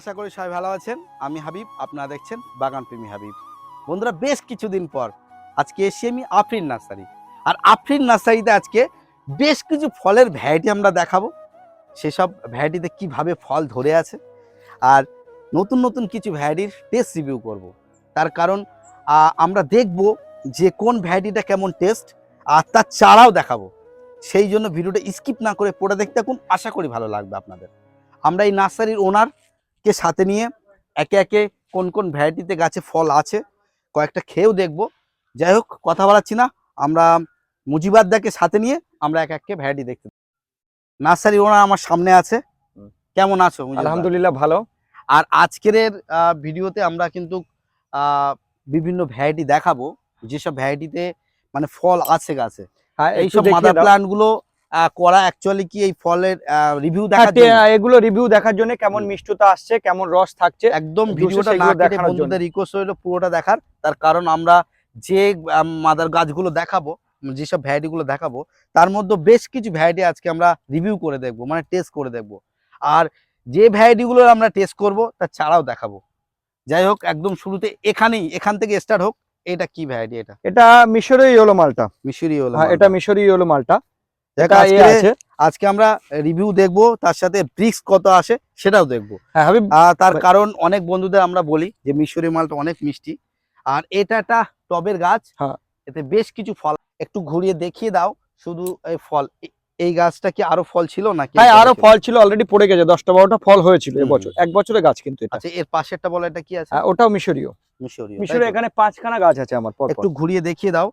আশা করি সবাই ভালো আছেন। আমি হাবিব, আপনারা দেখছেন বাগান প্রেমী হাবিব। বন্ধুরা, বেশ কিছুদিন পর আজকে এসে আমি আফরিন নার্সারি। আর আফরিন নার্সারিতে আজকে বেশ কিছু ফলের ভ্যারাইটি আমরা দেখাবো। সেসব ভ্যারাইটিতে কীভাবে ফল ধরে আছে আর নতুন নতুন কিছু ভ্যারাইটির টেস্ট রিভিউ করব। তার কারণ আমরা দেখব যে কোন ভ্যারাইটিটা কেমন টেস্ট আর তার চারাও দেখাবো। সেই জন্য ভিডিওটা স্কিপ না করে পড়ে দেখতে থাকুন। আশা করি ভালো লাগবে আপনাদের। আমরা এই নার্সারির ওনারকে সাথে নিয়ে একে একে কোন কোন ভ্যারাইটিতে গাছে ফল আছে কয়েকটা খেয়েও দেখব। যাই হোক কথা বলাচ্ছি না আমরা মুজিবাদ্দাকে সাথে নিয়ে আমরা এক একে ভ্যারাইটি দেখতে নার্সারি ওনার আমার সামনে আছে। কেমন আছো? আলহামদুলিল্লাহ ভালো। আর আজকের ভিডিওতে আমরা কিন্তু আহ, বিভিন্ন ভ্যারাইটি দেখাবো। যেসব ভ্যারাইটিতে মানে ফল আছে গাছে। হ্যাঁ এইসব মাদার দাও। করা অ্যাকচুয়ালি কি এই ফলের রিভিউ হ্যাঁ, দেখার জন্য? এগুলো রিভিউ দেখার জন্য কেমন। মিষ্টতা আসছে কেমন রস থাকছে একদম ভিডিওটা না কেটে বন্ধুদের রিকোয়েস্ট হলো পুরোটা দেখার তার কারণ আমরা যে মাদার গাছগুলো দেখাবো যেসব ভ্যারাইটি গুলো দেখাবো তার মধ্যে বেশ কিছু ভ্যারাইটি আজকে আমরা রিভিউ করে দেখব মানে টেস্ট করে দেখব। আর যে ভ্যারাইটি গুলো আমরা টেস্ট করব তার চারাও দেখাবো। যাই হোক একদম শুরুতে এখানেই এখান থেকে স্টার্ট হোক এটা কি ভ্যারাইটি এটা? এটা মিশরীয় ইয়েলো মালটা। মিশরি হলো হ্যাঁ এটা মিশরীয় ইয়েলো মালটা। দেখ, আজকে আছে। আজকে আমরা রিভিউ দেখব তার সাথে ব্রিক্স কত আসে সেটাও দেখব। হ্যাঁ তার কারণ অনেক বন্ধুদের আমরা বলি যে মিশরি মালটা অনেক মিষ্টি। আর এটা একটা টবের গাছ। হ্যাঁ। এতে বেশ কিছু ফল। একটু ঘুরিয়ে দেখিয়ে দাও শুধু এই ফল। এই গাছটা কি আরও ফল ছিল নাকি হ্যাঁ আরও ফল ছিল অলরেডি পড়ে গেছে। দশটা বারোটা ফল হয়েছিল এবছর। এক বছরের গাছ কিন্তু আচ্ছা এর পাশেরটা বলো এটা কি আছে? হ্যাঁ, ওটাও মিশরীয়। মিশরি মিশরীয় এখানে পাঁচখানা গাছ আছে আমার একটু ঘুরিয়ে দেখিয়ে দাও।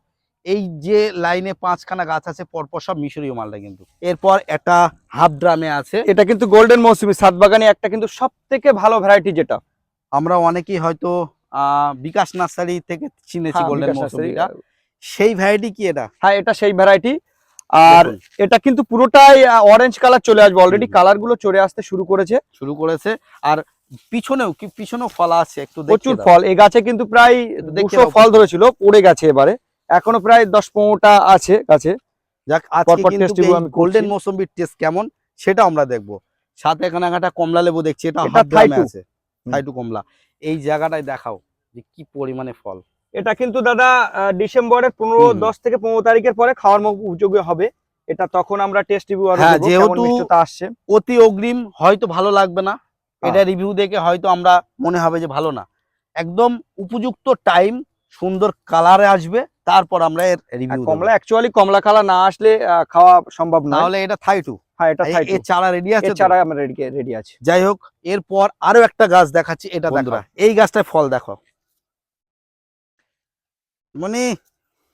এই যে লাইনে পাঁচখানা গাছ আছে পরপর সব মিশরীয় মালটা কিন্তু। এরপর একটা হাফ ড্রামে আছে। এটা কিন্তু গোল্ডেন মৌসুমি সাত বাগানে একটা কিন্তু সব থেকে ভালো ভ্যারাইটি যেটা। আমরা অনেকেই হয়তো আহ, বিকাশ নার্সারি থেকে চিনেছি হ্যাঁ, গোল্ডেন মৌসুমিটা। সেই ভ্যারাইটি কি এটা? হ্যাঁ এটা সেই ভ্যারাইটি আর এটা কিন্তু পুরোটাই অরেঞ্জ কালার চলে আসবে অলরেডি কালারগুলো চলে আসতে শুরু করেছে। শুরু করেছে। আর পিছনেও কি পিছনেও ফল আছে? একটু প্রচুর ফল। এই গাছে কিন্তু প্রায় দুশো ফল ধরেছিল পড়ে গেছে এবারে। এখনও প্রায় দশ পনেরোটা আছে কাছে। যাক গোল্ডেন। মৌসুমির টেস্ট কেমন সেটা আমরা দেখব। সাথে এখানে একটা কমলা লেবু দেখছি এটা থাইটু। আছে। থাইটু কমলা। এই জায়গাটায় দেখাও যে কি পরিমাণে ফল। এটা কিন্তু দাদা ডিসেম্বরের পনেরো দশ থেকে পনেরো তারিখের পরে খাওয়ার উপযোগী হবে। এটা তখন আমরা টেস্ট রিভিউ হ্যাঁ, যেহেতু- আসছে। অতি অগ্রিম হয়তো ভালো লাগবে না। এটা রিভিউ দেখে হয়তো আমরা মনে হবে যে ভালো না। একদম উপযুক্ত টাইম সুন্দর কালারে আসবে। তারপর আমরা এর রিভিউ কমলা অ্যাকচুয়ালি কমলা কালার না আসলে খাওয়া সম্ভব না তাহলে এটা থাইটু হ্যাঁ এটা থাইটু। এর চারা রেডি আছে? এছাড়া আমরা রেডি রেডি আছে। যাই হোক এরপর আরও একটা গাছ দেখাচ্ছি এটা দেখো। এই গাছটায় ফল দেখো। মানে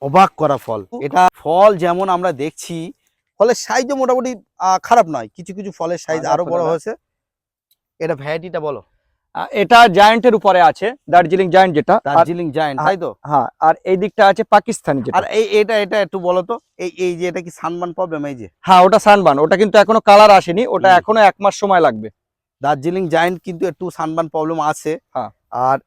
অবাক করা ফল। এটা ফল যেমন আমরা দেখছি ফলের সাইজও মোটামুটি আহ, খারাপ নয়। কিছু কিছু ফলের সাইজ হ্যাঁ, আরও বড় হয়েছে। এটা ভ্যারাইটিটা বলো। এটা জায়ান্টের উপরে আছে দার্জিলিং জায়ান্ট যেটা। দার্জিলিং জায়েন্ট তাই তো? হ্যাঁ আর এই দিকটা আছে পাকিস্তানি যেটা। আর এই এটা এটা একটু বলো তো এই এই যে এটা কি সানবান প্রবলেম এই যে? হ্যাঁ ওটা সানবান ওটা কিন্তু এখনও কালার আসেনি ওটা এখনও এক মাস সময় লাগবে। দার্জিলিং জায়েন্ট কিন্তু একটু সানবান প্রবলেম আছে। হ্যাঁ। আর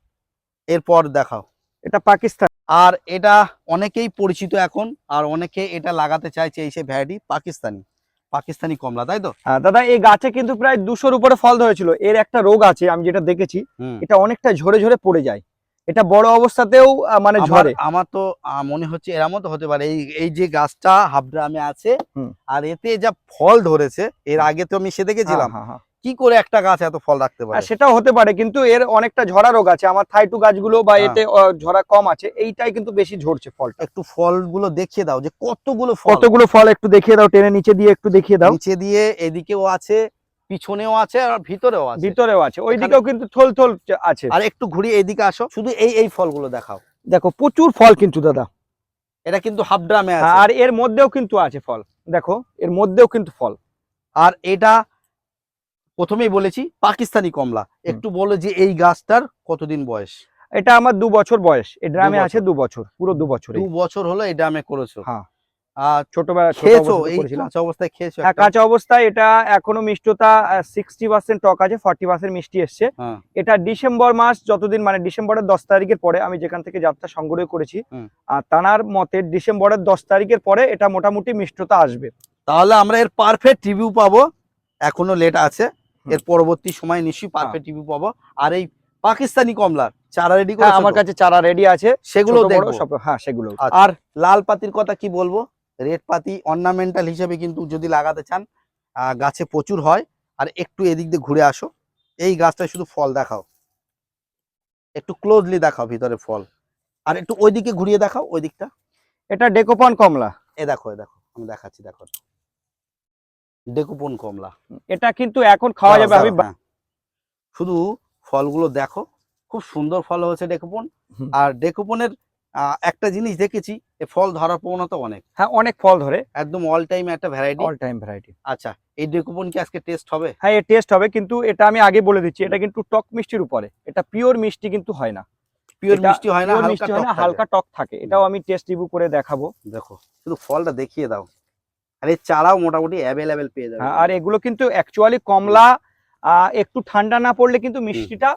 এরপর দেখাও। এটা পাকিস্তান। আর এটা অনেকেই পরিচিত এখন আর অনেকে এটা লাগাতে চাইছে এই সেই ভ্যারাইটি পাকিস্তানি। পাকিস্তানি কমলা তাই তো? হ্যাঁ দাদা এই গাছে কিন্তু প্রায় দুশোর উপরে ফল ধরেছিল। এর একটা রোগ আছে আমি যেটা দেখেছি এটা অনেকটা ঝরে ঝরে পড়ে যায়। এটা বড় অবস্থাতেও মানে ঝরে। আমার তো মনে হচ্ছে এরামত তো হতে পারে। এই এই যে গাছটা হাবড্রামে আছে আর এতে যা ফল ধরেছে এর আগে তো আমি সে দেখেছিলাম। হ্যাঁ, হ্যাঁ, হ্যাঁ। কি করে একটা গাছ এত ফল রাখতে পারে? সেটাও হতে পারে কিন্তু এর অনেকটা ঝরা রোগ আছে। আমার থাইটু গাছগুলো বা হ্যাঁ। এতে ঝরা কম আছে এইটাই কিন্তু বেশি ঝরছে ফলটা। একটু ফলগুলো দেখিয়ে দাও যে কতগুলো ফল। কতগুলো ফল একটু দেখিয়ে দাও টেনে নিচে দিয়ে একটু দেখিয়ে দাও। নিচে দিয়ে এদিকেও আছে পিছনেও আছে আর ভিতরেও আছে। ভিতরেও আছে ওই এখানে- দিকেও কিন্তু থল থল আছে। আর একটু ঘুরিয়ে এদিকে আসো শুধু এই এই ফলগুলো দেখাও। দেখো প্রচুর ফল কিন্তু দাদা। এটা কিন্তু হাফ ড্রামে আছে। আর এর মধ্যেও কিন্তু আছে ফল দেখো এর মধ্যেও কিন্তু ফল। আর এটা প্রথমেই বলেছি পাকিস্তানি কমলা। একটু বলো যে এই গাছটার কতদিন বয়স? এটা আমার দু বছর বয়স। এই ড্রামে আছে দু বছর পুরো দু বছর দু বছর হলো এই ড্রামে করেছ? হ্যাঁ। আর ছোটবেলা ছোট খেয়েছো? এই। কাঁচা অবস্থায় খেয়েছো হ্যাঁ কাঁচা অবস্থায় এটা এখনও মিষ্টতা সিক্সটি পার্সেন্ট টক আছে ফর্টি পার্সেন্ট মিষ্টি এসছে। হ্যাঁ। এটা ডিসেম্বর মাস যতদিন মানে ডিসেম্বরের দশ তারিখের পরে আমি যেখান থেকে যাত্রা সংগ্রহ করেছি আর তানার মতে ডিসেম্বরের দশ তারিখের পরে এটা মোটামুটি মিষ্টতা আসবে। তাহলে আমরা এর পারফেক্ট রিভিউ পাবো। এখনও লেট আছে। এর পরবর্তী সময় নিশ্চয়ই পারফেক্ট টিভি পাবো। আর এই পাকিস্তানি কমলার চারা রেডি করে হ্যাঁ আমার কাছে চারা রেডি আছে। সেগুলো দেখব। সব হ্যাঁ সেগুলো আচ্ছা। আর লাল পাতির কথা কি বলব? রেড পাতি অর্নামেন্টাল হিসেবে কিন্তু যদি লাগাতে চান গাছে প্রচুর হয়। আর একটু এদিক দিয়ে ঘুরে আসো। এই গাছটায় শুধু ফল দেখাও। একটু ক্লোজলি দেখাও ভিতরে ফল। আর একটু ওইদিকে ঘুরিয়ে দেখাও ওই দিকটা এটা ডেকোপন কমলা। এ দেখো এ দেখো আমি দেখাচ্ছি দেখো। ডেকুপন কমলা। এটা কিন্তু এখন খাওয়া যাবে আমি হ্যাঁ। শুধু ফলগুলো দেখো খুব সুন্দর ফল হয়েছে ডেকুপন। আর ডেকুপনের একটা জিনিস দেখেছি ফল ধরার প্রবণতা অনেক। হ্যাঁ অনেক ফল ধরে। একদম অল টাইম একটা ভ্যারাইটি অল টাইম ভ্যারাইটি আচ্ছা এই ডেকুপন কি আজকে টেস্ট হবে? হ্যাঁ এর টেস্ট হবে কিন্তু এটা আমি আগে বলে দিচ্ছি এটা কিন্তু টক মিষ্টির উপরে। এটা পিওর মিষ্টি কিন্তু হয় না। পিওর মিষ্টি হয় না হালকা টক থাকে। এটাও আমি টেস্ট রিভিউ করে দেখাবো। দেখো শুধু ফলটা দেখিয়ে দাও। আর এই চারাও মোটামুটি অ্যাভেলেবেল পেয়ে যাবে। হ্যাঁ, আর এগুলো কিন্তু অ্যাকচুয়ালি কমলা একটু ঠান্ডা না পড়লে কিন্তু মিষ্টিটা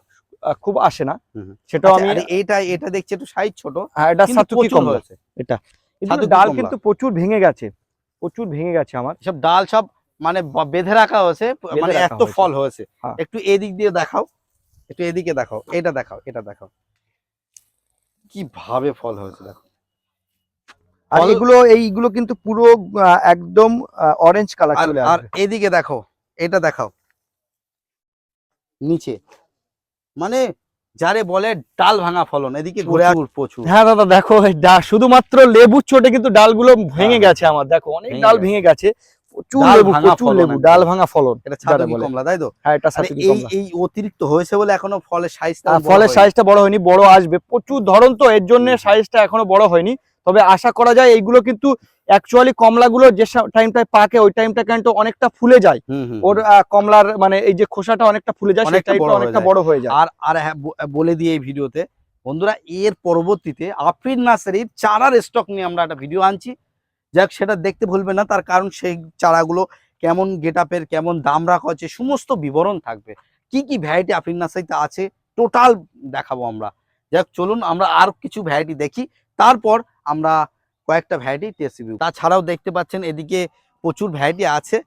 খুব আসে না। সেটাও আচ্ছা, আমি এইটা এটা দেখছি একটু সাইজ ছোট হ্যাঁ, এটা সাতুকি কমলা? এটা। ডাল কিন্তু প্রচুর ভেঙে গেছে। প্রচুর ভেঙে গেছে আমার। সব ডাল সব মানে বেঁধে রাখা হয়েছে মানে এত ফল হয়েছে। হ্যাঁ। একটু এদিক দিয়ে দেখাও একটু এদিকে দেখাও এটা দেখাও এটা দেখাও। কি ভাবে ফল হয়েছে দেখো। আর এগুলো এইগুলো কিন্তু পুরো একদম অরেঞ্জ কালার চলে আর এদিকে দেখো এটা দেখাও। নিচে। মানে যারে বলে ডাল ভাঙা ফলন এদিকে প্রচুর, হ্যাঁ দাদা দেখো শুধুমাত্র লেবুর চোটে কিন্তু ডালগুলো ভেঙে হ্যাঁ। গেছে আমার। দেখো অনেক ডাল ভেঙে গেছে। প্রচুর ডাল লেবু ভাঙা প্রচুর ফলন লেবু ডাল ভাঙা ফলন এটা কমলা তাই তো? হ্যাঁ এটা এই এই অতিরিক্ত হয়েছে বলে এখনও ফলের সাইজটা ফলের সাইজটা বড় হয়নি বড় আসবে। প্রচুর ধরন তো এর জন্য সাইজটা এখনও বড় হয়নি। তবে আশা করা যায় এইগুলো কিন্তু অ্যাকচুয়ালি কমলাগুলো যে টাইমটায় পাকে ওই টাইমটা কিন্তু অনেকটা ফুলে যায়। ওর কমলার মানে এই যে খোসাটা অনেকটা ফুলে যায় সেই বড় হয়ে অনেকটা। বড় হয়ে যায়। আর আর হ্যাঁ বলে দিয়ে এই ভিডিওতে বন্ধুরা এর পরবর্তীতে আফরিন নার্সারির চারার স্টক নিয়ে আমরা একটা ভিডিও আনছি। যাক সেটা দেখতে ভুলবেন না তার কারণ সেই চারাগুলো কেমন গেট আপের কেমন দাম রাখা হচ্ছে সমস্ত বিবরণ থাকবে। কি কি ভ্যারাইটি আফরিন নার্সারিতে আছে টোটাল দেখাবো আমরা। যাক চলুন আমরা আর কিছু ভ্যারাইটি দেখি। তারপর আমরা কয়েকটা ভ্যারাইটি টেস্ট রিভিউ তাছাড়াও দেখতে পাচ্ছেন এদিকে প্রচুর ভ্যারাইটি আছে।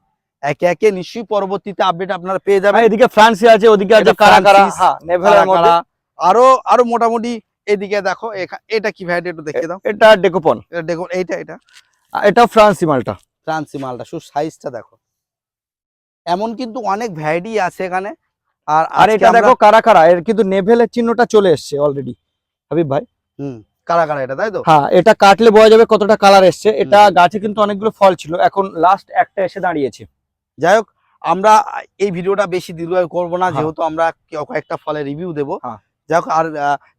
একে একে নিশ্চয়ই পরবর্তীতে আপডেট আপনারা পেয়ে যাবেন। এদিকে ফ্রান্সি আছে ওদিকে আছে এটা কারা কারা? ফ্রান্সিস, হ্যাঁ নেভেলের মধ্যে। আরও আরও মোটামুটি এদিকে দেখো এটা কি ভ্যারাইটি একটু দেখিয়ে দাও। এটা ডেকোপন এটা দেখো এইটা এটা? এটা ফ্রান্সি মালটা। ফ্রান্সি মালটা শুধু সাইজটা দেখো। এমন কিন্তু অনেক ভ্যারাইটি আছে এখানে। আর আর এটা দেখো কারা কারা এর কিন্তু নেভেলের চিহ্নটা চলে এসছে অলরেডি হাবিব ভাই। হুম। কারা কারা এটা তাই তো? হ্যাঁ এটা কাটলে বোঝা যাবে কতটা কালার এসছে। এটা গাছে কিন্তু অনেকগুলো ফল ছিল। এখন লাস্ট একটা এসে দাঁড়িয়েছে। যাই হোক আমরা এই ভিডিওটা বেশি দীর্ঘায়ু করব না হ্যাঁ। যেহেতু আমরা কয়েকটা ফলের রিভিউ দেবো। হ্যাঁ। যাই হোক আর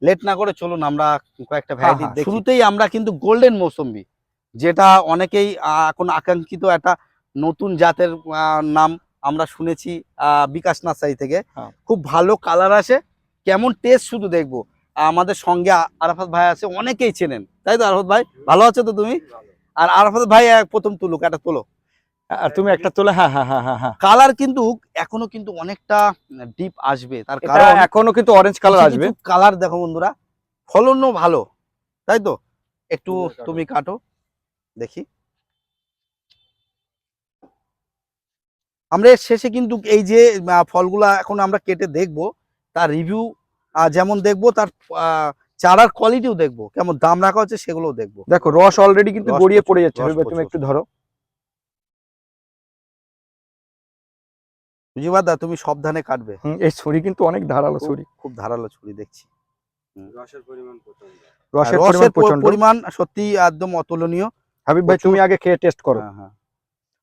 লেট না করে চলুন আমরা কয়েকটা ভ্যারাইটি। শুরুতেই আমরা কিন্তু গোল্ডেন মৌসম্বি যেটা অনেকেই এখন আকাঙ্ক্ষিত একটা নতুন জাতের নাম আমরা শুনেছি আহ, বিকাশ নার্সারি থেকে। খুব ভালো কালার আসে। কেমন টেস্ট শুধু দেখব। আমাদের সঙ্গে আরাফাত ভাই আছে অনেকেই চেনেন। তাই তো আরাফাত ভাই? ভালো আছো তো তুমি? আর আরাফাত ভাই প্রথম তুলুক একটা তোলো। আর তুমি একটা তোলে হ্যাঁ হ্যাঁ হ্যাঁ হ্যাঁ হ্যাঁ। কালার কিন্তু এখনও কিন্তু অনেকটা ডিপ আসবে। তার কারণ এখনও কিন্তু অরেঞ্জ কালার আসবে। কালার দেখো বন্ধুরা ফলনও ভালো। তাই তো? একটু তুমি কাটো। দেখি। আমরা শেষে কিন্তু এই যে ফলগুলা এখন আমরা কেটে দেখব তার রিভিউ যেমন দেখব তার চারার কোয়ালিটিও দেখব। কেমন দাম রাখা হচ্ছে সেগুলোও দেখব। দেখো রস অলরেডি কিন্তু গড়িয়ে পড়ে যাচ্ছে। তুমি একটু ধরো। বুঝিবাদা তুমি সাবধানে কাটবে। এই ছুরি কিন্তু অনেক ধারালো ছুরি। খুব ধারালো ছুরি দেখছি। রসের পরিমাণ প্রচণ্ড রসের পরিমাণ সত্যি একদম অতুলনীয়। হাবিব ভাই তুমি আগে খেয়ে টেস্ট করো। হ্যাঁ হ্যাঁ।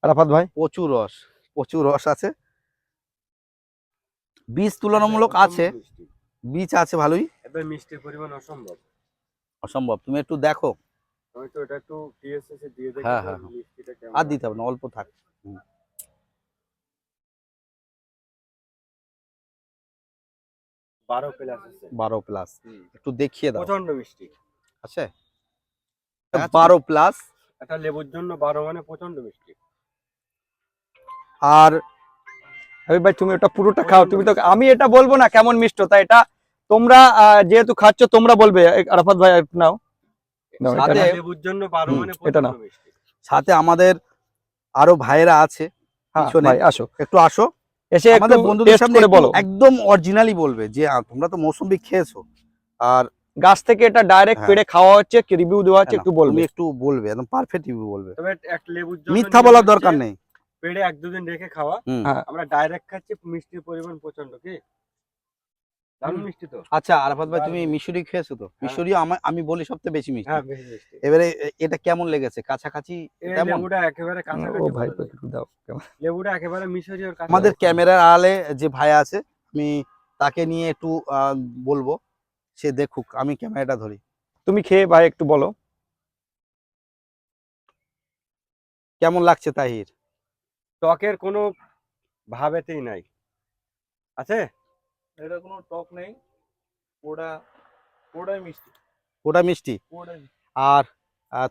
আরাফাত ভাই। প্রচুর রস প্রচুর রস আছে। বীজ তুলনামূলক আছে। বীজ আছে ভালোই। এবার মিষ্টির পরিমাণ অসম্ভব। অসম্ভব। তুমি একটু দেখো। আমি তো এটা একটু টিএসএস এ দিয়ে দেখি হ্যাঁ, হ্যাঁ, হ্যাঁ। মিষ্টিটা কেমন আর দিতে হবে না অল্প থাক। বারো প্লাস বারো প্লাস। একটু দেখিয়ে দাও। প্রচণ্ড মিষ্টি। আছে। বারো প্লাস। একটা লেবুর জন্য বারো মানে প্রচণ্ড মিষ্টি। আর হাবিব ভাই তুমি ওটা পুরোটা খাও। তুমি তো আমি এটা বলব না কেমন মিষ্টতা এটা তোমরা যেহেতু খাচ্ছ তোমরা বলবে। আরাফাত ভাই একটু নাও। এটা সাথে- নাও। লেবুর জন্য বারো মানে সাথে আমাদের আরও ভাইয়েরা আছে। হ্যাঁ ভাই আসো। একটু আসো। এসে আমাদের একটু বন্ধুদের সামনে বলো। একদম অরিজিনালি বলবে যে তোমরা তো মৌসুম্বি খেয়েছো। আর গাছ থেকে এটা ডাইরেক্ট হ্যাঁ। পেড়ে খাওয়া হচ্ছে কি রিভিউ দেওয়া হচ্ছে একটু বলবে। একটু বলবে একদম পারফেক্ট রিভিউ বলবে। তবে এক লেবুর জন্য মিথ্যা বলার দরকার নেই। পেড়ে এক দুদিন রেখে খাওয়া। হ্যাঁ। আমরা ডাইরেক্ট খাচ্ছি মিষ্টির পরিমাণ প্রচণ্ড কি? আচ্ছা আরাফাত ভাই তুমি মিশরি খেয়েছো তো? হ্যাঁ। মিশরি আমি বলি সবচেয়ে বেশি মিষ্টি। হ্যাঁ এবারে এটা কেমন লেগেছে? কাছাকাছি লেবুটা একেবারে কাছাকাছি ভাই বলা যায়। একটু দাও লেবুটা একেবারে মিশরি আমাদের ক্যামেরার আলে যে ভাই আছে আমি তাকে নিয়ে একটু আহ, বলব সে দেখুক আমি ক্যামেরাটা ধরি। তুমি খেয়ে ভাই একটু বলো। কেমন লাগছে তাহির? টকের কোনো ভাবেতেই নাই। আছে? এটা কোনো টক নেই। ওটা ওটাই মিষ্টি। ওটা মিষ্টি? আর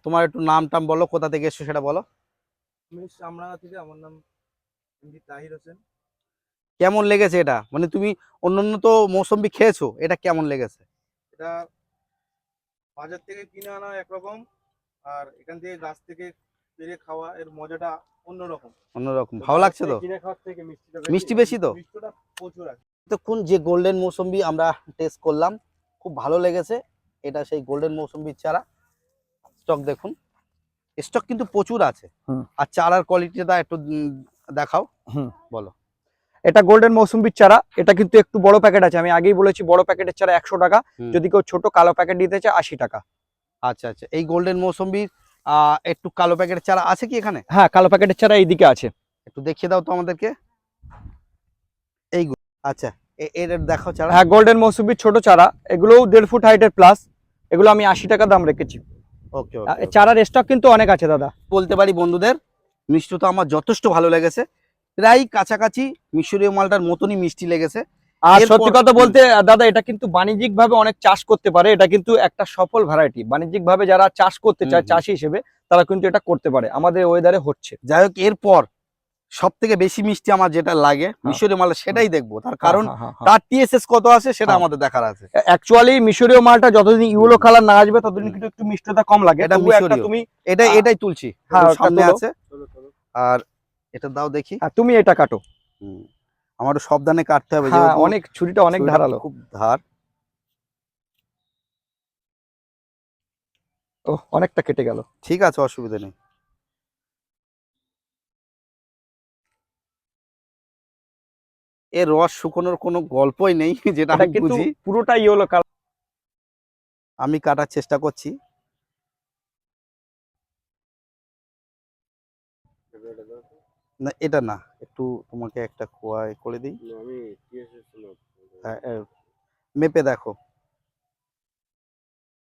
তোমার একটু নাম টাম বলো কোথা থেকে এসছো সেটা বলো। আমি সামরাঙ্গা থেকে আমার নাম এমডি তাহির হোসেন। কেমন লেগেছে এটা? মানে তুমি অন্যান্য তো মৌসম্বি খেয়েছো এটা কেমন লেগেছে? এটা বাজার থেকে কিনে আনা একরকম আর এখান থেকে গাছ থেকে পেরে খাওয়া এর মজাটা অন্যরকম। অন্যরকম। ভালো লাগছে তো? কিনে খাওয়ার থেকে মিষ্টিটা মিষ্টি বেশি তো? মিষ্টটা প্রচুর আছে। এতক্ষণ যে গোল্ডেন মৌসম্বি আমরা টেস্ট করলাম খুব ভালো লেগেছে। এটা সেই গোল্ডেন মৌসম্বির চারা স্টক দেখুন। স্টক কিন্তু প্রচুর আছে। আর চারার কোয়ালিটিটা একটু দেখাও। এটা গোল্ডেন মৌসুম্বির চারা। এটা কিন্তু একটু বড় প্যাকেট আছে। আমি আগেই বলেছি বড় প্যাকেটের চারা একশো টাকা। যদি কেউ ছোট কালো প্যাকেট দিতে চায় আশি টাকা। আচ্ছা আচ্ছা। এই গোল্ডেন মৌসম্বির একটু কালো প্যাকেটের চারা আছে কি এখানে? হ্যাঁ কালো প্যাকেটের চারা এইদিকে আছে। একটু দেখিয়ে দাও তো আমাদেরকে। এইগুলো আচ্ছা এর দেখাও চারা। হ্যাঁ গোল্ডেন মৌসুম্বির ছোট চারা এগুলোও দেড় ফুট হাইটের প্লাস এগুলো আমি আশি টাকা দাম রেখেছি। ওকে চারার স্টক কিন্তু অনেক আছে দাদা। বলতে পারি বন্ধুদের মিষ্টিটা আমার যথেষ্ট ভালো লেগেছে। প্রায় কাছাকাছি মিশরীয় মালটার মতনই মিষ্টি লেগেছে। আর সত্যি কথা বলতে দাদা এটা কিন্তু বাণিজ্যিক ভাবে অনেক চাষ করতে পারে। এটা কিন্তু একটা সফল ভ্যারাইটি বাণিজ্যিক ভাবে যারা চাষ করতে চায়। চাষি হিসেবে তারা কিন্তু এটা করতে পারে। আমাদের ওয়েদারে হচ্ছে। যাই হোক এরপর সব থেকে বেশি মিষ্টি আমার যেটা লাগে মিশরীয় মালটা সেটাই দেখব। তার কারণ তার টিএসএস কত আছে সেটা হ্যাঁ। আমাদের দেখার আছে। অ্যাকচুয়ালি মিশরীয় মালটা যতদিন ইউলো কালার না আসবে ততদিন কিন্তু একটু মিষ্টতা কম লাগে। এটা। তুমি এটাই আ- এটাই তুলছি। হ্যাঁ, সামনে আছে। আর এটা দাও দেখি। হ্যাঁ, তুমি এটা কাটো। আমার সাবধানে কাটতে হবে হ্যাঁ অনেক ছুরিটা অনেক ধারালো। খুব ধার। ও অনেকটা কেটে গেল। ঠিক আছে অসুবিধা নেই। এর রস শুকোনোর কোনো গল্পই নেই যেটা আমি কিন্তু বুঝি। পুরোটা ইয়েলো কালার। আমি কাটার চেষ্টা করছি। না এটা না। একটু তোমাকে একটা খোয়া করে দিই। হ্যাঁ, মেপে দেখো।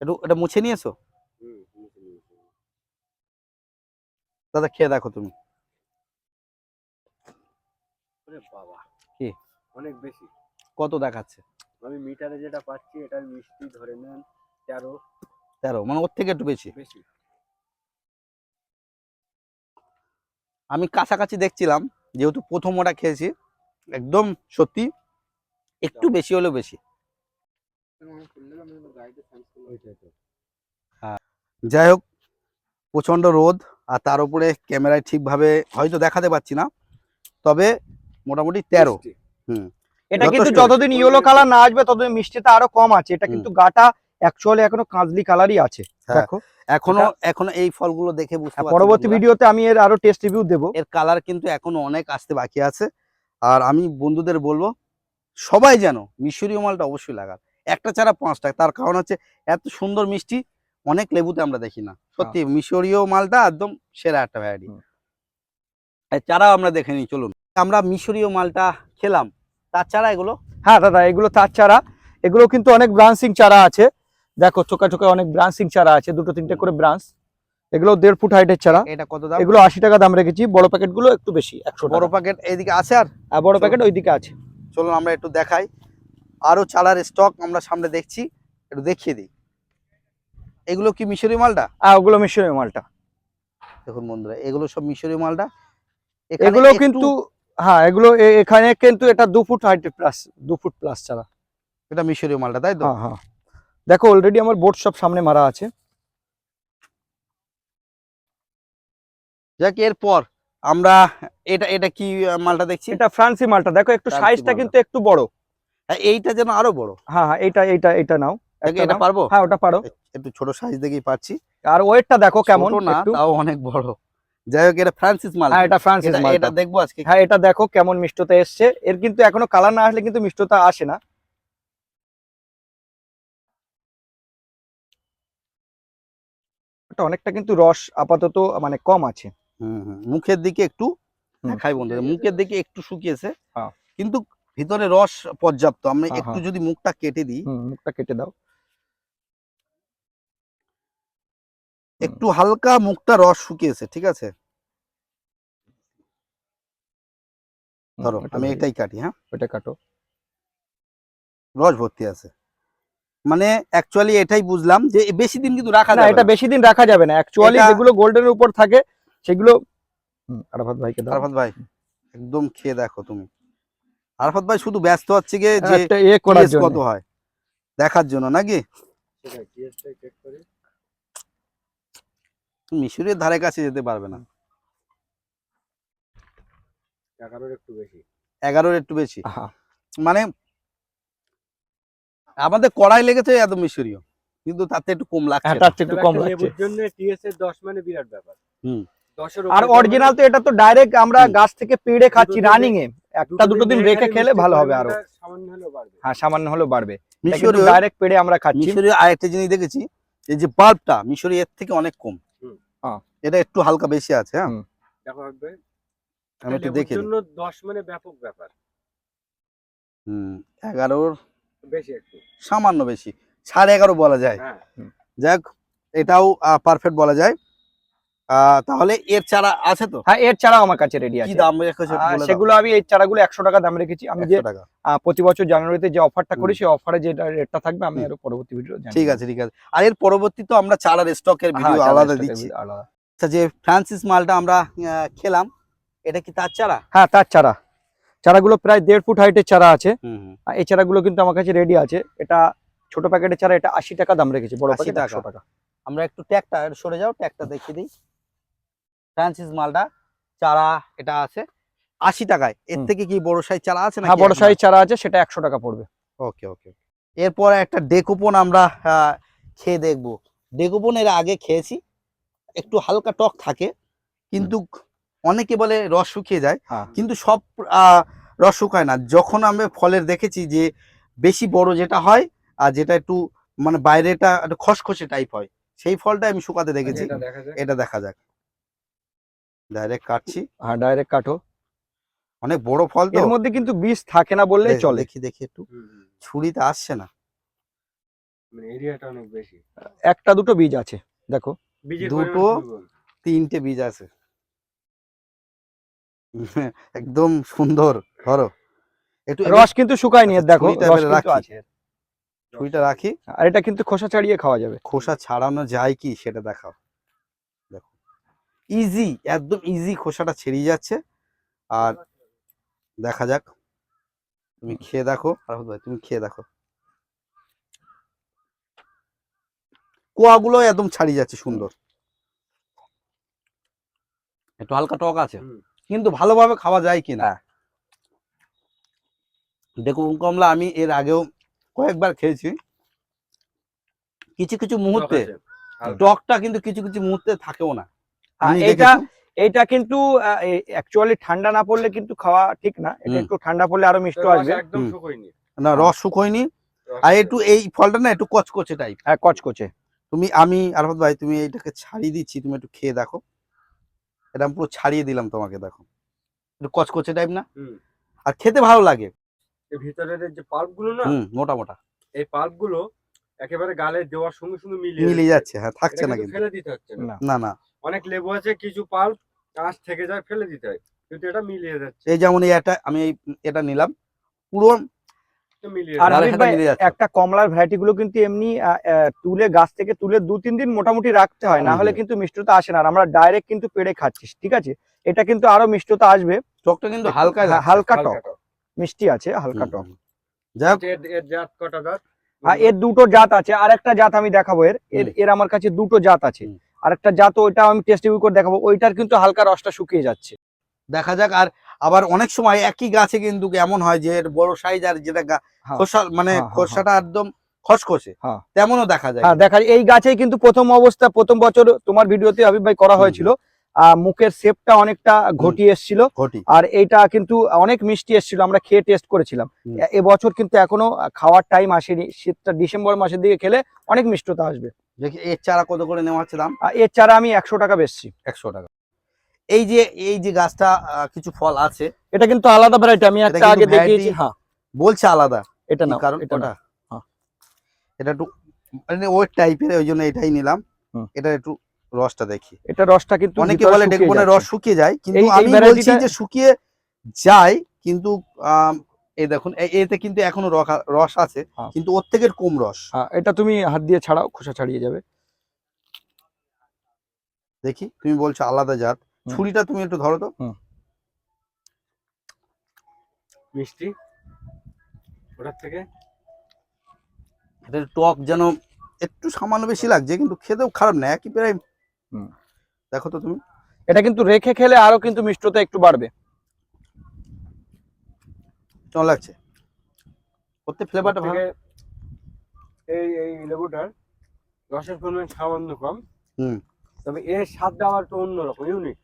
একটু এটা মুছে নিয়েছো। দাদা খেয়ে দেখো তুমি। বাবা। কি? অনেক বেশি। কত দেখাচ্ছে? আমি মিটারে যেটা পাচ্ছি এটা মিষ্টি ধরে নেন তেরো। তেরো মানে ওর থেকে একটু বেশি। বেশি। আমি কাছাকাছি দেখছিলাম যেহেতু প্রথম ওটা খেয়েছি একদম সত্যি একটু বেশি হলেও বেশি। ওইটাই যাই হোক প্রচণ্ড রোদ আর তার উপরে ক্যামেরায় ঠিকভাবে হয়তো দেখাতে পাচ্ছি না তবে মোটামুটি তেরো। মিষ্টি। এটা কিন্তু যতদিন ইয়েলো কালার না আসবে ততদিন মিষ্টিটা আরও কম আছে। এটা কিন্তু গাটা অ্যাকচুয়ালি এখনও কাঁচলি কালারই আছে। হ্যাঁ, দেখো। এখনও এখনও এই ফলগুলো দেখে বুঝতে হ্যাঁ, পরবর্তী ভিডিওতে আমি এর আরও টেস্ট রিভিউ দেবো। এর কালার কিন্তু এখনও অনেক আসতে বাকি আছে। আর আমি বন্ধুদের বলব সবাই যেন মিশরীয় মালটা অবশ্যই লাগার একটা চারা পাঁচটা তার কারণ হচ্ছে এত সুন্দর মিষ্টি অনেক লেবুতে আমরা দেখি না। সত্যি মিশরীয় মালটা একদম সেরা একটা ভ্যারাইটি হুম। চারা আমরা দেখে নিই চলুন। আমরা মিশরীয় মালটা খেলাম। তার চারা এগুলো? হ্যাঁ দাদা এগুলো তার চারা। এগুলো কিন্তু অনেক ব্রাঞ্চিং চারা আছে। দেখো চোখা চোখা অনেক ব্রাঞ্চিং চারা আছে দুটো তিনটে করে ব্রাঞ্চ এগুলো দেড় ফুট হাইটের চারা। এটা কত দাম? এগুলো আশি টাকা দাম রেখেছি বড় প্যাকেটগুলো একটু বেশি একশো বড় প্যাকেট এইদিকে আছে আর? বড় প্যাকেট ওইদিকে আছে। চলুন আমরা একটু দেখাই। আরও চালার স্টক আমরা সামনে দেখছি একটু দেখিয়ে দিই। এগুলো কি মিশরি মালটা? হ্যাঁ ওগুলো মিশরি মালটা। দেখুন বন্ধুরা এগুলো সব মিশরি মালটা। এগুলো কিন্তু হ্যাঁ এগুলো এখানে কিন্তু এটা দু ফুট হাইটের প্লাস দু ফুট প্লাস চারা। এটা মিশরীয় মালটা তাই তো? হ্যাঁ হ্যাঁ। দেখো অলরেডি আমার বোর্ড সব সামনে মারা আছে। যাক এরপর আমরা এটা এটা কি মালটা দেখছি? এটা ফ্রান্সি মালটা। দেখো একটু সাইজটা কিন্তু একটু বড়। হ্যাঁ, এইটা যেন আরও বড়। হ্যাঁ হ্যাঁ এইটা এইটা এইটা নাও। এটা পারব? হ্যাঁ ওটা পারো। একটু ছোট সাইজ দেখেই পাচ্ছি। আর ওয়েটটা দেখো কেমন না তাও অনেক বড়। যাই হোক এটা ফ্রান্সিস মাল। হ্যাঁ এটা ফ্রান্সিস এটা এটা দেখব আজকে। হ্যাঁ এটা দেখো কেমন মিষ্টতা এসছে। এর কিন্তু এখনও কালার না আসলে কিন্তু মিষ্টতা আসে না। এটা অনেকটা কিন্তু রস আপাতত মানে কম আছে। মুখের দিকে একটু হুম। দেখাই বন্ধুরা মুখের দিকে একটু শুকিয়েছে। হ্যাঁ। কিন্তু ভিতরে রস পর্যাপ্ত। আমরা হ্যাঁ, একটু হ্যাঁ। যদি মুখটা কেটে দিই। মুখটা কেটে দাও। একটু হালকা মুখটা রস শুকিয়েছে ঠিক আছে? ধরো আমি এটাই কাটি হ্যাঁ? ওটা কাটো। রস ভর্তি আছে। মানে অ্যাকচুয়ালি এটাই বুঝলাম যে বেশি দিন কিন্তু রাখা না যাবে এটা বেশি দিন রাখা যাবে না। অ্যাকচুয়ালি যেগুলো গোল্ডেনের উপর থাকে সেগুলো আরাফাত ভাইকে দাও। আরাফাত ভাই একদম খেয়ে দেখো তুমি। আরাফাত ভাই শুধু ব্যস্ত হচ্ছে গিয়ে যে একটা এ করার জন্য। কত হয় দেখার জন্য নাকি? সেটাই টিএসটা চেক করে। মিশরের ধারে কাছে যেতে পারবে না। এগারোর একটু বেশি। এগারোর একটু বেশি। মানে আমাদের কড়াই লেগেছে এত মিশরীয় কিন্তু তাতে একটু কম লাগছে হ্যাঁ, তার চেয়ে একটু কম লাগছে। লেবুর জন্য টিএস এর 10 মানে বিরাট ব্যাপার। হুম। আর অরিজিনাল তো এটা তো ডাইরেক্ট আমরা গাছ থেকে পেড়ে খাচ্ছি রানিং এ একটা দুটো দিন রেখে খেলে ভালো হবে আরও। সামান্য হলেও বাড়বে। হ্যাঁ সামান্য হলেও বাড়বে। মিশরীয় ডাইরেক্ট পেড়ে আমরা খাচ্ছি। মিশরীয় আরেকটা জিনিস দেখেছি এই যে বাল্বটা মিশরি এর থেকে অনেক কম। হ্যাঁ। এটা একটু হালকা বেশি আছে হ্যাঁ। দেখো একবার। আমি একটু দেখে জন্য 10 মানে ব্যাপক ব্যাপার। হুম এগারোর বেশি একটু। সামান্য বেশি। সাড়ে এগারো বলা যায়। হ্যাঁ। যাক এটাও পারফেক্ট বলা যায়। আহ, তাহলে এর চারা আছে তো? হ্যাঁ এর ছাড়াও আমার কাছে রেডি আছে। দাম। সেগুলো আমি এই চারাগুলো একশো টাকা দাম রেখেছি। আমি যে টাকা। প্রতি বছর জানুয়ারিতে যে অফারটা করি। সেই অফারে যে রেটটা থাকবে আমি। আরও পরবর্তী ভিডিও ঠিক আছে ঠিক আছে। আর এর পরবর্তী তো আমরা চারার স্টকের হ্যাঁ, ভিডিও আলাদা দিচ্ছি। আলাদা। আচ্ছা যে ফ্রান্সিস মালটা আমরা আহ, খেলাম এটা কি তার চারা? হ্যাঁ তার চারা। চারাগুলো প্রায় দেড় ফুট হাইটের চারা আছে। এই চারাগুলো কিন্তু আমার কাছে রেডি আছে। এটা ছোট প্যাকেটের চারা এটা আশি টাকা দাম রেখেছি বড় 80 প্যাকেট। একশো টাকা। আমরা একটু ট্যাগটা সরে যাও ট্যাগটা দেখিয়ে দিই। ফ্রান্সিস মালটা চারা এটা আছে। আশি টাকায়। এর থেকে কি বড় সাইজ চারা আছে না বড় সাইজ চারা আছে সেটা একশো টাকা পড়বে। ওকে ওকে এরপর একটা ডেকোপন আমরা খেয়ে দেখব। ডেকোপন এর আগে খেয়েছি। একটু হালকা টক থাকে কিন্তু অনেকে বলে রস শুকিয়ে যায় হ্যাঁ। কিন্তু সব রস শুকায় না। যখন আমি ফলের দেখেছি যে বেশি বড় যেটা হয় আর যেটা একটু মানে বাইরেটা একটু খসখসে টাইপ হয় সেই ফলটা আমি শুকাতে দেখেছি। এটা দেখা যাক। ডাইরেক্ট কাটছি। হ্যাঁ ডাইরেক্ট কাটো। অনেক বড় ফল তো। এর মধ্যে কিন্তু বীজ থাকে না বললেই চলে। দেখি দেখি একটু। ছুরিতে আসছে না। মানে এরিয়াটা অনেক বেশি। একটা দুটো বীজ আছে দেখো। দুটো। তিনটে বীজ আছে। একদম সুন্দর ধরো। একটু রস কিন্তু শুকায়নি আচ্ছা, দেখো রস কিন্তু রাখি। আছে। ছুরিটা রাখি। আর এটা কিন্তু খোসা ছাড়িয়ে খাওয়া যাবে। খোসা ছাড়ানো যায় কি সেটা দেখাও। দেখো। ইজি একদম ইজি খোসাটা ছেড়িয়ে যাচ্ছে। আর দেখা যাক। তুমি খেয়ে দেখো। রাহুল ভাই তুমি খেয়ে দেখো। কোয়াগুলো একদম ছাড়িয়ে যাচ্ছে সুন্দর। একটু হালকা টক আছে। কিন্তু ভালোভাবে খাওয়া যায় কিনা? দেখুন কমলা আমি এর আগেও কয়েকবার খেয়েছি। কিছু কিছু মুহূর্তে টক টকটা কিন্তু কিছু কিছু মুহূর্তে থাকেও না। আর আমি এটা। এইটা কিন্তু অ্যাকচুয়ালি ঠান্ডা না পড়লে কিন্তু খাওয়া ঠিক না। এটা একটু ঠান্ডা পড়লে আরও মিষ্টি আসবে। একদম। শুকোয়নি। না রস শুকোয়নি। আর একটু এই ফলটা না একটু কচকচে টাইপ হ্যাঁ কচকচে। তুমি আমি আরফাত ভাই তুমি এইটাকে ছাড়িয়ে দিচ্ছি তুমি একটু খেয়ে দেখো। এটা আমি পুরো ছাড়িয়ে দিলাম তোমাকে দেখো। একটু কচকচে টাইপ না? আর খেতে ভালো লাগে। এই ভিতরের যে পাল্পগুলো না? মোটা মোটা। এই পাল্পগুলো একেবারে গালে দেওয়ার সঙ্গে সঙ্গে মিলিয়ে মিলে যাচ্ছে হ্যাঁ থাকছে না কিন্তু। ফেলে দিতে হচ্ছে না। না। অনেক লেবু আছে কিছু পাল্প কাঁচ থেকে যায় ফেলে দিতে হয়। কিন্তু এটা মিলিয়ে যাচ্ছে। এই যেমন এই একটা আমি এই এটা নিলাম। পুরো এটা আর গালের হাবিব ভাই, একটা কমলার ভ্যারাইটি গুলো কিন্তু এমনি তুলে গাছ থেকে তুলে দু তিন দিন মোটামুটি রাখতে হয় না হলে কিন্তু মিষ্টতা আসে না। আর আমরা ডাইরেক্ট কিন্তু পেড়ে খাচ্ছি ঠিক আছে? এটা কিন্তু আরও মিষ্টতা আসবে। টকটা কিন্তু হালকা হ্যাঁ, হালকা টক। মিষ্টি আছে হালকা টক। এর এর জাত কটা জাত? আর এর দুটো জাত আছে। আর একটা জাত আমি দেখাবো। এর এর এর আমার কাছে দুটো জাত আছে। আর একটা জাত ওইটা আমি টেস্ট করে দেখাবো। ওইটার কিন্তু হালকা রসটা শুকিয়ে যাচ্ছে। দেখা যাক। আর আবার অনেক সময় একই গাছে কিন্তু এমন হয় যে বড় সাইজ আর যেটা হ্যাঁ। খোসা মানে হ্যাঁ, হ্যাঁ, খোসাটা একদম খসখসে। তেমনও দেখা যায়। দেখা এই গাছে কিন্তু প্রথম অবস্থা প্রথম বছর তোমার ভিডিওতে হাবিব ভাই করা হয়েছিল। মুখের শেপটা অনেকটা ঘটি এসেছিল। আর এইটা কিন্তু অনেক মিষ্টি এসেছিল আমরা খেয়ে টেস্ট করেছিলাম। এবছর কিন্তু এখনও খাওয়ার টাইম আসেনি। শীতটা ডিসেম্বর মাসের দিকে খেলে অনেক মিষ্টতা আসবে। দেখি এর চারা কত করে নেওয়া আর এর চারা আমি একশো টাকা বেচছি। একশো টাকা। এই যে এই যে গাছটা কিছু ফল আছে এটা কিন্তু আলাদা ভ্যারাইটি আমি একটা আগে দেখিয়েছি হ্যাঁ। বলছে আলাদা। এটা না কারণ? এটা হ্যাঁ। এটা একটু মানে ওই টাইপের ওই জন্য এটাই নিলাম। এটা একটু রসটা দেখি। এটা রসটা কিন্তু অনেকে বলে শুকিয়ে ডেকবনের রস শুকিয়ে যায় কিন্তু আমি বলছি যে শুকিয়ে যায় কিন্তু এই দেখুন এতে কিন্তু এখনও রস আছে হ্যাঁ। কিন্তু ওর থেকে কম রস। হ্যাঁ, এটা তুমি হাত দিয়ে ছাড়াও খোসা ছাড়িয়ে যাবে। দেখি তুমি বলছো আলাদা জাত। ছুরিটা তুমি একটু ধরো তো। মিষ্টি। ওটার থেকে। এটা টক যেন একটু সামান্য বেশি লাগছে কিন্তু খেতেও খারাপ না একই প্রায়। হুম। দেখো তো তুমি। এটা কিন্তু রেখে খেলে আরও কিন্তু মিষ্টতা একটু বাড়বে। কেমন লাগছে? করতে ফ্লেভারটা ভালো। এই এই লেবুটার রসের পরিমাণ সামান্য কম। হুম। তবে এর স্বাদটা আবার একটু অন্যরকম ইউনিক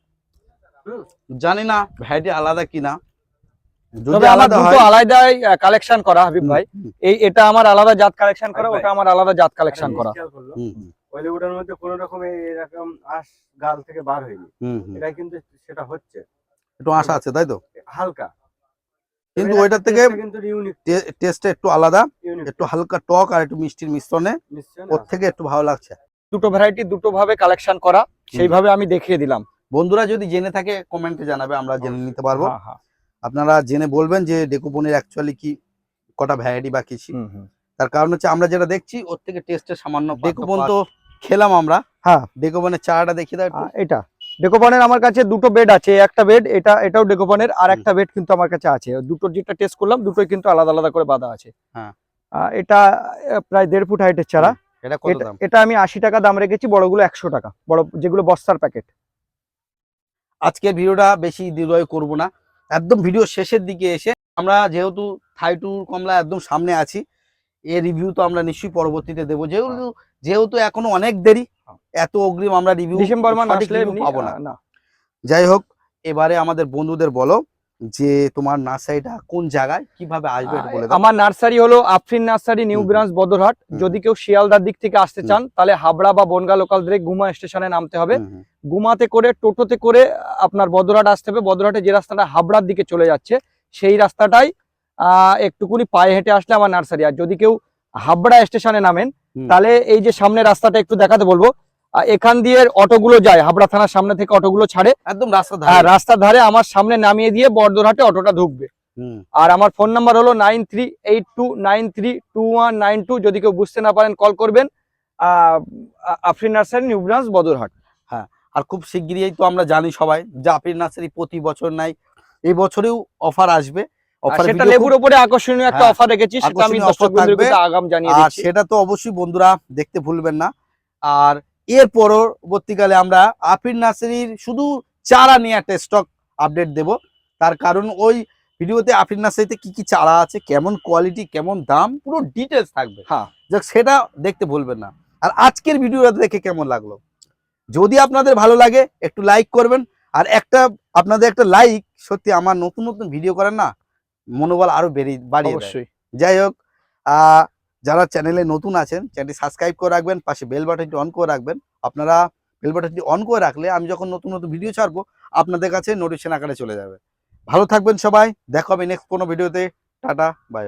জানি না ভ্যারাইটি আলাদা কিনা। যদি আলাদা হয় আলাদাই কালেকশন করা হাবিব ভাই। এই এটা আমার আলাদা জাত কালেকশন করা ওটা আমার আলাদা জাত কালেকশন করা। লেবুটার মধ্যে কোনো রকম এরকম আঁশ গাল থেকে বার হয়নি। এটা কিন্তু সেটা হচ্ছে। একটু আশা আছে তাই তো? হালকা। কিন্তু ওইটার থেকে কিন্তু ইউনিক টেস্টটা একটু আলাদা একটু হালকা টক আর একটু মিষ্টির মিশ্রণে। ওর থেকে একটু ভালো লাগছে। দুটো ভ্যারাইটি দুটো ভাবে কালেকশন করা সেইভাবে আমি দেখিয়ে দিলাম। বন্ধুরা যদি জেনে থাকে কমেন্টে জানাবে আমরা জেনে নিতে পারব। হ্যাঁ, হ্যাঁ। আপনারা জেনে বলবেন যে ডেকোপনের অ্যাকচুয়ালি কি কটা ভ্যারাইটি বা কিছু। তার কারণ হচ্ছে আমরা যেটা দেখছি ওর থেকে টেস্টের সামান্য ডেকোপন তো খেলাম আমরা। হ্যাঁ। ডেকোপনের চাটা দেখি দাও এটা। ডেকোপনের আমার কাছে দুটো বেড আছে একটা বেড এটা এটাও ডেকোপনের আর একটা বেড কিন্তু আমার কাছে আছে। দুটো যেটা টেস্ট করলাম দুটোই কিন্তু আলাদা আলাদা করে বাঁধা আছে। হ্যাঁ। এটা প্রায় দেড় ফুট হাইটের চারা। এটা কত দাম? এটা আমি আশি টাকা দাম রেখেছি বড়গুলো একশো টাকা। বড় যেগুলো বস্তার প্যাকেট আজকের ভিডিওটা বেশি দীর্ঘায়ু করব না। একদম ভিডিও শেষের দিকে এসে আমরা যেহেতু থাইটুর কমলা একদম সামনে আছি এর রিভিউ তো আমরা নিশ্চয়ই পরবর্তীতে দেবো। যেহেতু যেহেতু এখনও অনেক দেরি এত অগ্রিম আমরা রিভিউ ডিসেম্বর মাস আসলে পাবো না না। যাই হোক এবারে আমাদের বন্ধুদের বলো যে তোমার নার্সারিটা কোন জায়গায় কীভাবে আসবে বলে আমার নার্সারি হলো Afrin nursery new branch Badarhat. যদি কেউ শিয়ালদার দিক থেকে আসতে চান তাহলে হাবড়া বা বনগা লোকাল ধরে গুমা স্টেশনে নামতে হবে। গুমাতে করে টোটোতে করে আপনার বদরহাট আসতে হবে। বদরহাটে যে রাস্তাটা হাবড়ার দিকে চলে যাচ্ছে সেই রাস্তাটাই আহ একটুকুনি পায়ে হেঁটে আসলে আমার নার্সারি। আর যদি কেউ হাবড়া স্টেশনে নামেন তাহলে এই যে সামনে রাস্তাটা একটু দেখাতে বলব এখান দিয়ে অটোগুলো যায়। হাবড়া থানার সামনে থেকে অটোগুলো ছাড়ে। একদম রাস্তা ধারে। রাস্তার ধারে আমার সামনে নামিয়ে দিয়ে বর্ধরহাটে অটোটা ঢুকবে। হুম, আর আমার ফোন নাম্বার হলো nine three eight two nine three two one nine two. যদি কেউ বুঝতে না পারেন কল করবেন। Afrin nursery new branch Badarhat. আর খুব শিগগিরই তো আমরা জানি সবাই যে আপির নার্সারি প্রতি বছর নাই। এই বছরেও অফার আসবে। অফার সেটা লেবুর উপরে আকর্ষণীয় একটা হ্যাঁ, অফার রেখেছি সেটা আমি দর্শক। আগাম জানিয়ে আর সেটা তো অবশ্যই বন্ধুরা দেখতে ভুলবেন না। আর এর পরবর্তীকালে আমরা আফির নার্সারির শুধু চারা নিয়ে একটা স্টক আপডেট দেব। তার কারণ ওই ভিডিওতে আফির নার্সারিতে কি কি চারা আছে কেমন কোয়ালিটি কেমন দাম পুরো ডিটেলস থাকবে। হ্যাঁ। যাক সেটা দেখতে ভুলবেন না। আর আজকের ভিডিওটা দেখে কেমন লাগল? যদি আপনাদের ভালো লাগে একটু লাইক করবেন। আর একটা আপনাদের একটা লাইক সত্যি আমার নতুন নতুন ভিডিও করেন না মনোবল আরও বেড়ে বাড়িয়ে অবশ্যই। যাই হোক আহ, যারা চ্যানেলে নতুন আছেন চ্যানেলটি সাবস্ক্রাইব করে রাখবেন, পাশে বেল বাটনটি অন করে রাখবেন। আপনারা বেল বাটনটি অন করে রাখলে আমি যখন নতুন নতুন ভিডিও ছাড়বো, আপনাদের কাছে নোটিফিকেশন আকারে চলে যাবে। ভালো থাকবেন সবাই, দেখো আমি নেক্সট কোনো ভিডিওতে টাটা বাই